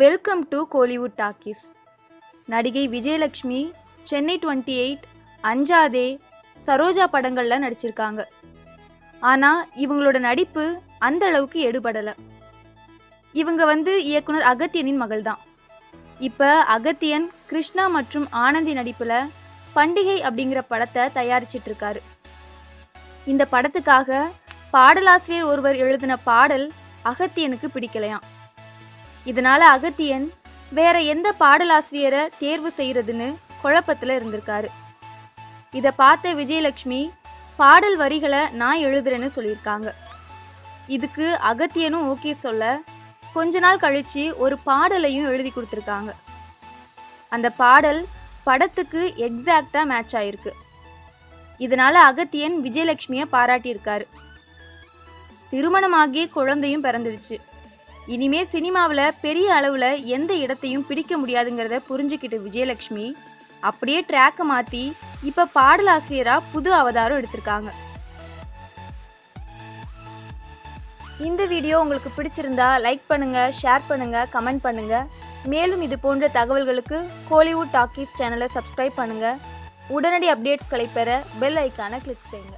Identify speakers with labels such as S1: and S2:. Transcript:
S1: Welcome to Kollywood talkies நடிகை Vijayalakshmi Chennai twenty eight அஞ்சாதே சரோஜா படங்கள்ல நடிச்சிருக்காங்க. ஆனா இவங்களோட நடிப்பு அந்த அளவுக்கு எடுபடலை. இவங்க வந்து இயக்குனர் அகத்தியனின் மகள் தான் இப்ப அகத்தியன் கிருஷ்ணா மற்றும் ஆனந்தி நடிப்புல பண்டிகை அப்படிங்கிற படத்தை தயாரிச்சிட்டு இருக்காரு இந்த படத்துக்காக பாடலாசிரியர் ஒருவர் எழுதின பாடல் அகத்தியனுக்கு பிடிக்கலையாம். இதனால அகத்தியன் வேற எந்த பாடலாசிரியரை தேர்வு செய்யறதுன்னு குழப்பத்துல இருந்திருக்காரு. இத பார்த்த விஜயலட்சுமி பாடல் வரிகளை நான் எழுதுறேன்னு சொல்லியிருக்காங்க. இதுக்கு அகத்தியனும் ஓகே சொல்ல கொஞ்ச நாள் கழிச்சு ஒரு பாடலையும் எழுதி கொடுத்துருக்காங்க. அந்த பாடல் படத்துக்கு எக்ஸாக்டா மேட்ச் ஆயிருக்கு. இதனால அகத்தியன் விஜயலட்சுமியை பாராட்டியிருக்காரு. திருமணமாகி குழந்தையும் பிறந்துடுச்சு. இனிமே சினிமாவில் பெரிய அளவில் எந்த இடத்தையும் பிடிக்க முடியாதுங்கிறத புரிஞ்சுக்கிட்டு விஜயலட்சுமி அப்படியே ட்ராக்கை மாற்றி இப்போ பாடலாசிரியராக புது அவதாரம் எடுத்திருக்காங்க. இந்த வீடியோ உங்களுக்கு பிடிச்சிருந்தா லைக் பண்ணுங்க ஷேர் பண்ணுங்க கமெண்ட் பண்ணுங்க. மேலும் இது போன்ற தகவல்களுக்கு கோலிவுட் டாக்கீஸ் சேனலை சப்ஸ்கிரைப் பண்ணுங்க. உடனடி அப்டேட்ஸ்களை பெற பெல் ஐக்கானை கிளிக் செய்யுங்க.